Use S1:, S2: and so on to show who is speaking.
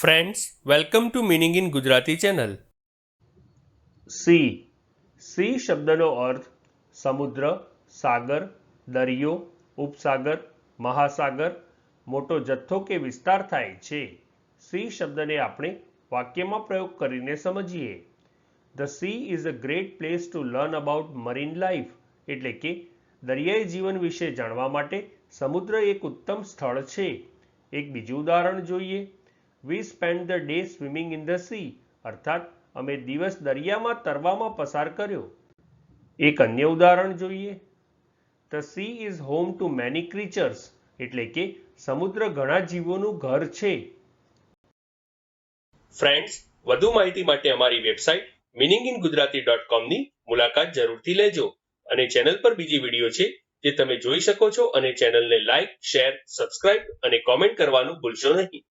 S1: Friends welcome to meaning in Gujarati channel
S2: sea sea શબ્દનો અર્થ સમુદ્ર, સાગર, દરિયો, ઉપસાગર, મહાસાગર, મોટો જથ્થો કે વિસ્તાર થાય છે. સી શબ્દને આપણે વાક્યમાં પ્રયોગ કરીને સમજીએ. The sea is a great place to learn about marine life એટલે કે દરિયાઈ જીવન વિશે જાણવા માટે સમુદ્ર એક ઉત્તમ સ્થળ છે. એક બીજું ઉદાહરણ જોઈએ. We spend the day swimming in the sea અર્થાત, અમે દિવસ દરિયામાં તરવામાં પસાર કર્યો. એક અન્ય ઉદાહરણ જોઈએ. The sea is home to many creatures એટલે કે સમુદ્ર ઘણા જીવોનું ઘર છે.
S1: ફ્રેન્ડ્સ વધુ માહિતી માટે અમારી website meaning in Gujarati dot કોમની મુલાકાત જરૂરથી લેજો. અને ચેનલ પર બીજી વીડિયો છે જે તમે જોઈ શકો છો અને ચેનલને લાઇક શેર સબસ્ક્રાઇબ અને કોમેન્ટ કરવાનું ભૂલશો નહીં.